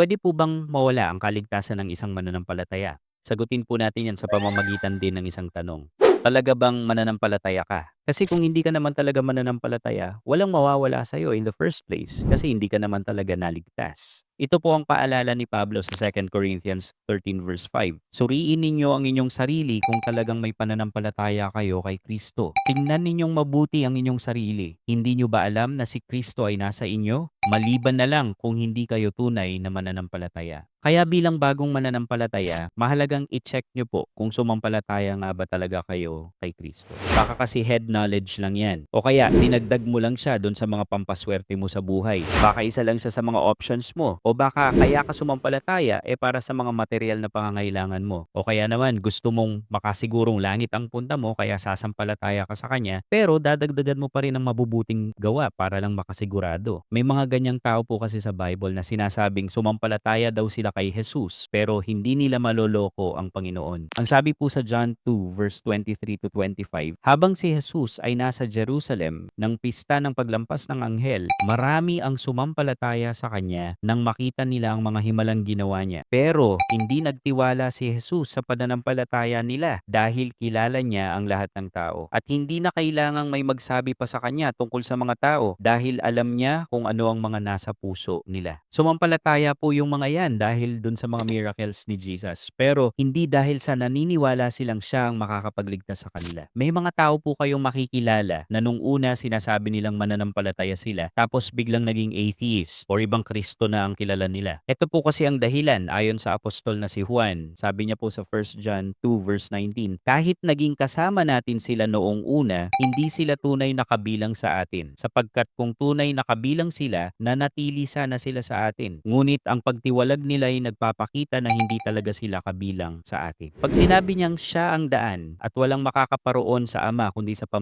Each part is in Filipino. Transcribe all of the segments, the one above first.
Puwede po bang mawala ang kaligtasan ng isang mananampalataya? Sagutin po natin yan sa pamamagitan din ng isang tanong. Talaga bang mananampalataya ka? Kasi kung hindi ka naman talaga mananampalataya, walang mawawala sa'yo in the first place kasi hindi ka naman talaga naligtas. Ito po ang paalala ni Pablo sa 2 Corinthians 13 verse 5. Suriin ninyo ang inyong sarili kung talagang may pananampalataya kayo kay Kristo. Tingnan ninyong mabuti ang inyong sarili. Hindi nyo ba alam na si Kristo ay nasa inyo? Maliban na lang kung hindi kayo tunay na mananampalataya. Kaya bilang bagong mananampalataya, mahalagang i-check nyo po kung sumampalataya nga ba talaga kayo kay Kristo. Baka kasi head knowledge lang yan. O kaya dinagdag mo lang siya doon sa mga pampaswerte mo sa buhay. Baka isa lang siya sa mga options mo. O baka kaya ka sumampalataya eh para sa mga material na pangangailangan mo. O kaya naman gusto mong makasigurong langit ang punta mo kaya sasampalataya ka sa kanya pero dadagdagan mo pa rin ang mabubuting gawa para lang makasigurado. May mga ganyang tao po kasi sa Bible na sinasabing sumampalataya daw sila kay Jesus pero hindi nila maloloko ang Panginoon. Ang sabi po sa John 2 verse 23 to 25, habang si Jesus ay nasa Jerusalem ng pista ng paglampas ng anghel, marami ang sumampalataya sa kanya nang makita nila ang mga himalang ginawa niya. Pero hindi nagtiwala si Jesus sa pananampalataya nila dahil kilala niya ang lahat ng tao. At hindi na kailangang may magsabi pa sa kanya tungkol sa mga tao dahil alam niya kung ano ang mga nasa puso nila. Sumampalataya po yung mga yan dahil dun sa mga miracles ni Jesus. Pero hindi dahil sa naniniwala silang siya ang makakapagligtas sa kanila. May mga tao po kayong makikilala na nung una sinasabi nilang mananampalataya sila tapos biglang naging atheist or ibang Kristo na ang kilala nila. Ito po kasi ang dahilan ayon sa apostol na si Juan. Sabi niya po sa 1 John 2 verse 19, kahit naging kasama natin sila noong una, hindi sila tunay na kabilang sa atin. Sapagkat kung tunay na kabilang sila, nanatili sana sila sa atin. Ngunit ang pagtiwalag nila ay nagpapakita na hindi talaga sila kabilang sa atin. Pag sinabi niyang siya ang daan at walang makakaparoon sa Ama kundi sa pamamagitan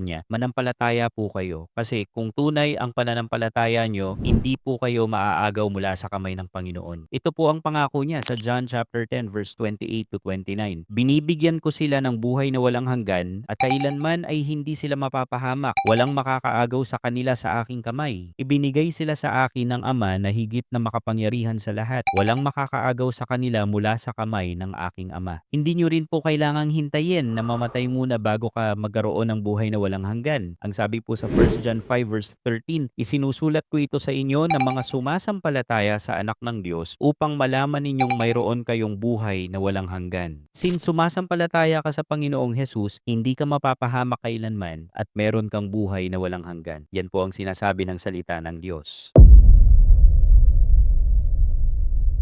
niya, manampalataya po kayo. Kasi kung tunay ang pananampalataya nyo, hindi po kayo maaagaw mula sa kamay ng Panginoon. Ito po ang pangako niya sa John chapter 10 verse 28 to 29. Binibigyan ko sila ng buhay na walang hanggan at kailanman ay hindi sila mapapahamak. Walang makakaagaw sa kanila sa aking kamay. Ibinigay sila sa akin ng Ama na higit na makapangyarihan sa lahat. Walang makakaagaw sa kanila mula sa kamay ng aking Ama. Hindi nyo rin po kailangang hintayin na mamatay muna bago ka magkaroon ng buhay na walang hanggan. Ang sabi po sa 1 John 5 verse 13, isinusulat ko ito sa inyo na mga sumasampalataya sa anak ng Diyos upang malaman ninyong mayroon kayong buhay na walang hanggan. Since sumasampalataya ka sa Panginoong Jesus, hindi ka mapapahamak kailanman at meron kang buhay na walang hanggan. Yan po ang sinasabi ng salita ng Diyos.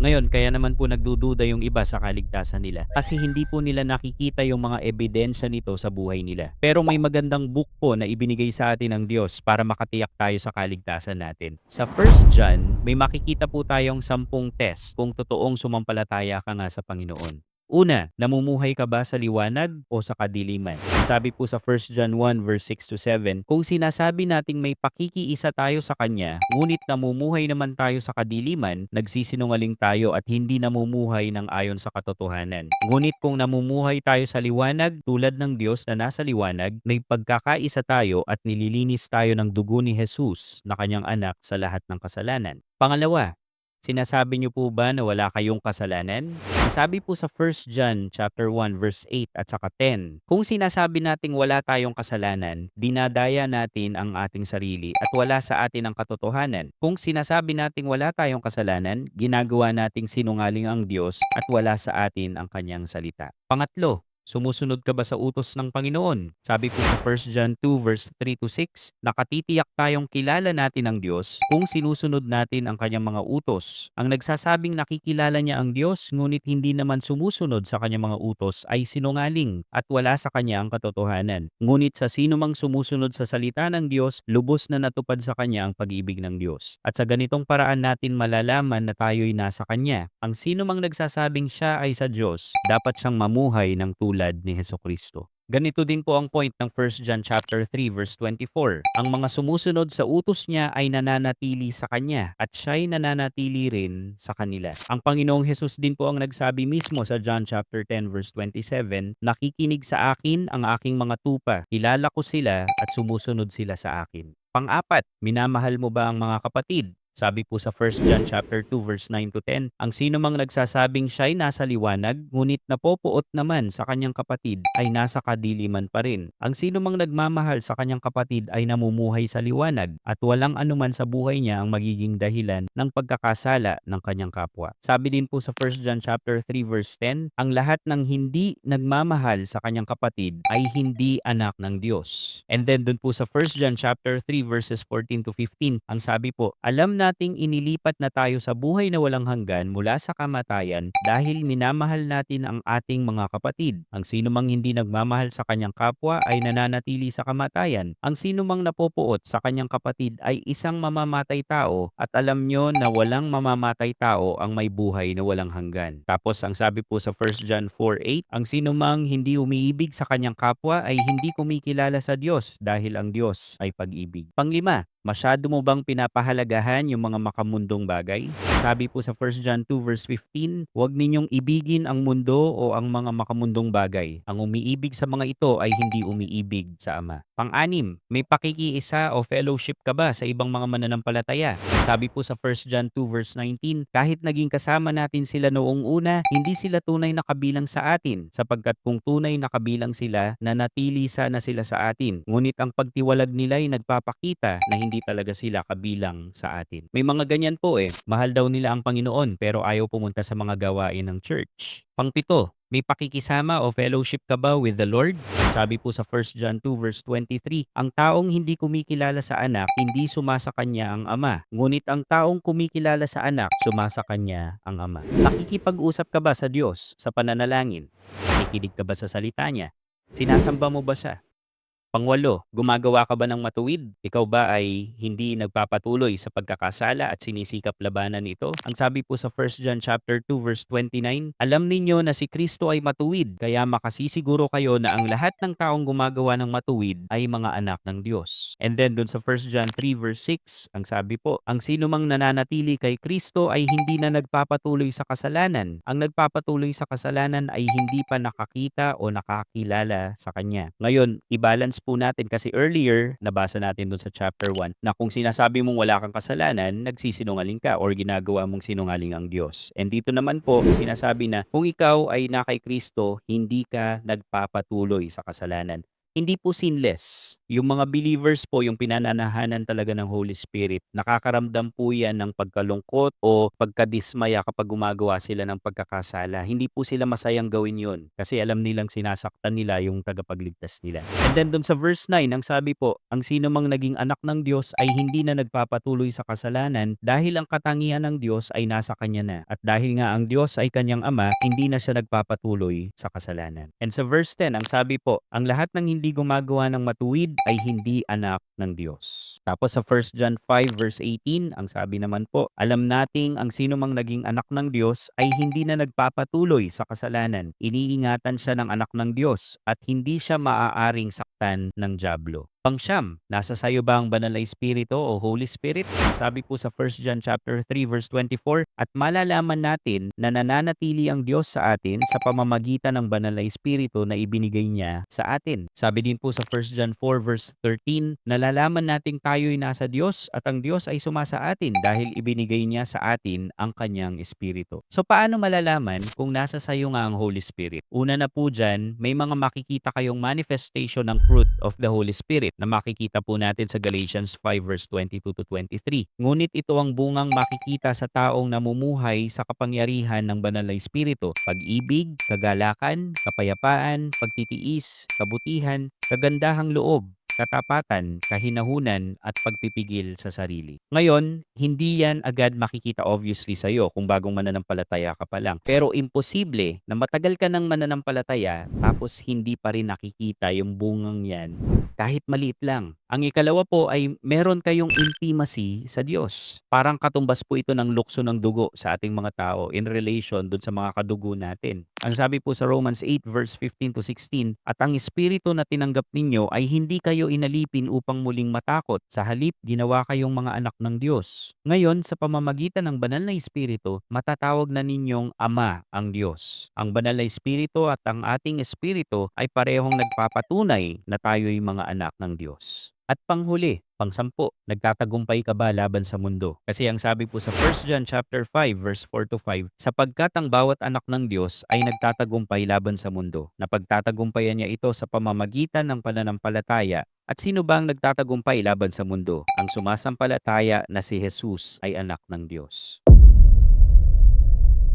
Ngayon, kaya naman po nagdududa yung iba sa kaligtasan nila kasi hindi po nila nakikita yung mga ebidensya nito sa buhay nila. Pero may magandang book po na ibinigay sa atin ng Diyos para makatiyak tayo sa kaligtasan natin. Sa 1 John, may makikita po tayong sampung test kung totoong sumampalataya ka nga sa Panginoon. Una, namumuhay ka ba sa liwanag o sa kadiliman? Sabi po sa 1 John 1 verse 6 to 7, kung sinasabi nating may pakikiisa tayo sa Kanya, ngunit namumuhay naman tayo sa kadiliman, nagsisinungaling tayo at hindi namumuhay ng ayon sa katotohanan. Ngunit kung namumuhay tayo sa liwanag tulad ng Diyos na nasa liwanag, may pagkakaisa tayo at nililinis tayo ng dugo ni Jesus na kanyang anak sa lahat ng kasalanan. Pangalawa, Sinasabi niyo po ba na wala kayong kasalanan? Sabi po sa 1 John chapter 1 verse 8 at saka 10, kung sinasabi nating wala tayong kasalanan, dinadaya natin ang ating sarili at wala sa atin ang katotohanan. Kung sinasabi nating wala tayong kasalanan, ginagawa nating sinungaling ang Diyos at wala sa atin ang kanyang salita. Pangatlo, Sumusunod ka ba sa utos ng Panginoon? Sabi po sa 1 John 2 verse 3 to 6, nakatitiyak tayong kilala natin ang Diyos kung sinusunod natin ang kanyang mga utos. Ang nagsasabing nakikilala niya ang Diyos ngunit hindi naman sumusunod sa kanyang mga utos ay sinungaling at wala sa kanya ang katotohanan. Ngunit sa sino mang sumusunod sa salita ng Diyos, lubos na natupad sa kanya ang pag-ibig ng Diyos. At sa ganitong paraan natin malalaman na tayo'y nasa kanya. Ang sino mang nagsasabing siya ay sa Diyos, dapat siyang mamuhay ng tulad tulad ni Heso Kristo. Ganito din po ang point ng 1 John chapter 3 verse 24. Ang mga sumusunod sa utos niya ay nananatili sa kanya at siya'y nananatili rin sa kanila. Ang Panginoong Hesus din po ang nagsabi mismo sa John chapter 10 verse 27, Nakikinig sa akin ang aking mga tupa, kilala ko sila at sumusunod sila sa akin. Pang-apat, minamahal mo ba ang mga kapatid? Sabi po sa 1 John chapter 2 verse 9 to 10, ang sino mang nagsasabing siya'y nasa liwanag, ngunit napopuot naman sa kanyang kapatid ay nasa kadiliman pa rin. Ang sino mang nagmamahal sa kanyang kapatid ay namumuhay sa liwanag at walang anuman sa buhay niya ang magiging dahilan ng pagkakasala ng kanyang kapwa. Sabi din po sa 1 John chapter 3 verse 10, ang lahat ng hindi nagmamahal sa kanyang kapatid ay hindi anak ng Diyos. And then dun po sa 1 John chapter 3 verses 14 to 15, ang sabi po, alam nating inilipat na tayo sa buhay na walang hanggan mula sa kamatayan dahil minamahal natin ang ating mga kapatid. Ang sino mang hindi nagmamahal sa kanyang kapwa ay nananatili sa kamatayan. Ang sino mang napopuot sa kanyang kapatid ay isang mamamatay tao at alam nyo na walang mamamatay tao ang may buhay na walang hanggan. Tapos ang sabi po sa 1 John 4.8, ang sino mang hindi umiibig sa kanyang kapwa ay hindi kumikilala sa Diyos dahil ang Diyos ay pag-ibig. Panglima, Masyado mo bang pinapahalagahan yung mga makamundong bagay? Sabi po sa 1 John 2 verse 15, huwag ninyong ibigin ang mundo o ang mga makamundong bagay. Ang umiibig sa mga ito ay hindi umiibig sa Ama. Pang-anim, may pakikiisa o fellowship ka ba sa ibang mga mananampalataya? Sabi po sa 1 John 2 verse 19, kahit naging kasama natin sila noong una, hindi sila tunay na kabilang sa atin, sapagkat kung tunay na kabilang sila, nanatili sana sila sa atin. Ngunit ang pagtiwalag nila ay nagpapakita na hindi talaga sila kabilang sa atin. May mga ganyan po eh, mahal daw nila ang Panginoon pero ayaw pumunta sa mga gawain ng church. Pangpito, may pakikisama o fellowship ka ba with the Lord? Sabi po sa 1 John 2 verse 23, ang taong hindi kumikilala sa anak, hindi sumasa kanya ang ama. Ngunit ang taong kumikilala sa anak, sumasa kanya ang ama. Nakikipag-usap ka ba sa Diyos sa pananalangin? Nakikinig ka ba sa salita niya? Sinasamba mo ba siya? Pangwalo, gumagawa ka ba ng matuwid? Ikaw ba ay hindi nagpapatuloy sa pagkakasala at sinisikap labanan ito? Ang sabi po sa 1 John chapter 2 verse 29, alam ninyo na si Kristo ay matuwid, kaya makasisiguro kayo na ang lahat ng taong gumagawa ng matuwid ay mga anak ng Diyos. And then dun sa 1 John 3 verse 6, ang sabi po, ang sino mang nananatili kay Kristo ay hindi na nagpapatuloy sa kasalanan. Ang nagpapatuloy sa kasalanan ay hindi pa nakakita o nakakilala sa Kanya. Ngayon, i-balance po natin kasi earlier, nabasa natin dun sa chapter 1, na kung sinasabi mong wala kang kasalanan, nagsisinungaling ka or ginagawa mong sinungaling ang Diyos. And dito naman po, sinasabi na kung ikaw ay na kay Kristo, hindi ka nagpapatuloy sa kasalanan hindi po sinless. Yung mga believers po, yung pinananahanan talaga ng Holy Spirit, nakakaramdam po yan ng pagkalungkot o pagkadismaya kapag gumagawa sila ng pagkakasala. Hindi po sila masayang gawin yun kasi alam nilang sinasaktan nila yung tagapagligtas nila. And then dun sa verse 9, ang sabi po, ang sino mang naging anak ng Diyos ay hindi na nagpapatuloy sa kasalanan dahil ang katangian ng Diyos ay nasa kanya na. At dahil nga ang Diyos ay kanyang ama, hindi na siya nagpapatuloy sa kasalanan. And sa verse 10, ang sabi po, ang lahat ng hindi gumagawa ng matuwid ay hindi anak ng Diyos. Tapos sa 1 John 5 verse 18, ang sabi naman po, alam nating ang sino mang naging anak ng Diyos ay hindi na nagpapatuloy sa kasalanan. Iniingatan siya ng anak ng Diyos at hindi siya maaaring saktan ng Diablo. Pangsyam, nasa sayo ba ang banal na espiritu o Holy Spirit? Sabi po sa 1 John chapter 3 verse 24, at malalaman natin na nananatili ang Diyos sa atin sa pamamagitan ng banal na espiritu na ibinigay niya sa atin. Sabi din po sa 1 John 4 verse 13, nalalaman nating tayo'y nasa Diyos at ang Diyos ay sumasa atin dahil ibinigay niya sa atin ang kanyang espiritu. So paano malalaman kung nasa sayo nga ang Holy Spirit? Una na po dyan, may mga makikita kayong manifestation ng fruit of the Holy Spirit na makikita po natin sa Galatians 5 verse 22 to 23. Ngunit ito ang bungang makikita sa taong namumuhay sa kapangyarihan ng banal na espiritu, pag-ibig, kagalakan, kapayapaan, pagtitiis, kabutihan, kagandahang loob, katapatan, kahinahunan, at pagpipigil sa sarili. Ngayon, hindi yan agad makikita obviously sa'yo kung bagong mananampalataya ka pa lang. Pero imposible na matagal ka ng mananampalataya tapos hindi pa rin nakikita yung bungang yan kahit maliit lang. Ang ikalawa po ay meron kayong intimacy sa Diyos. Parang katumbas po ito ng lukso ng dugo sa ating mga tao in relation dun sa mga kadugo natin. Ang sabi po sa Romans 8 verse 15 to 16, At ang Espiritu na tinanggap ninyo ay hindi kayo inalipin upang muling matakot. Sa halip, ginawa kayong mga anak ng Diyos. Ngayon, sa pamamagitan ng banal na Espiritu, matatawag na ninyong Ama ang Diyos. Ang banal na Espiritu at ang ating Espiritu ay parehong nagpapatunay na tayo'y mga anak ng Diyos. At panghuli, pangsampu, nagtatagumpay ka ba laban sa mundo? Kasi ang sabi po sa 1 John chapter 5 verse 4 to 5, sapagkat ang bawat anak ng Diyos ay nagtatagumpay laban sa mundo, na pagtatagumpayan niya ito sa pamamagitan ng pananampalataya. At sino ba ang nagtatagumpay laban sa mundo? Ang sumasampalataya na si Jesus ay anak ng Diyos.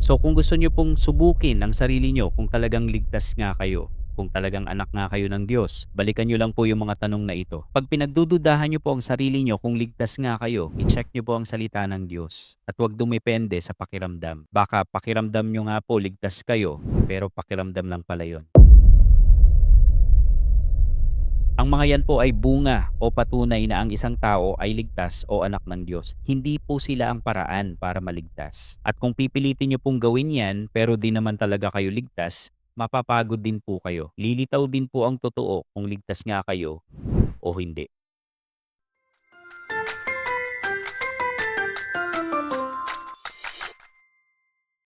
So kung gusto niyo pong subukin ang sarili niyo kung talagang ligtas nga kayo, kung talagang anak nga kayo ng Diyos, balikan niyo lang po yung mga tanong na ito. Pag pinagdududahan niyo po ang sarili niyo kung ligtas nga kayo, i-check niyo po ang salita ng Diyos. At huwag dumepende sa pakiramdam. Baka pakiramdam niyo nga po ligtas kayo, pero pakiramdam lang pala yon. Ang mga yan po ay bunga o patunay na ang isang tao ay ligtas o anak ng Diyos. Hindi po sila ang paraan para maligtas. At kung pipilitin niyo pong gawin yan pero di naman talaga kayo ligtas, mapapagod din po kayo. Lilitaw din po ang totoo kung ligtas nga kayo o hindi.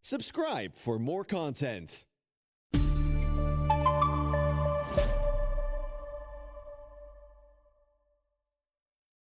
Subscribe for more content.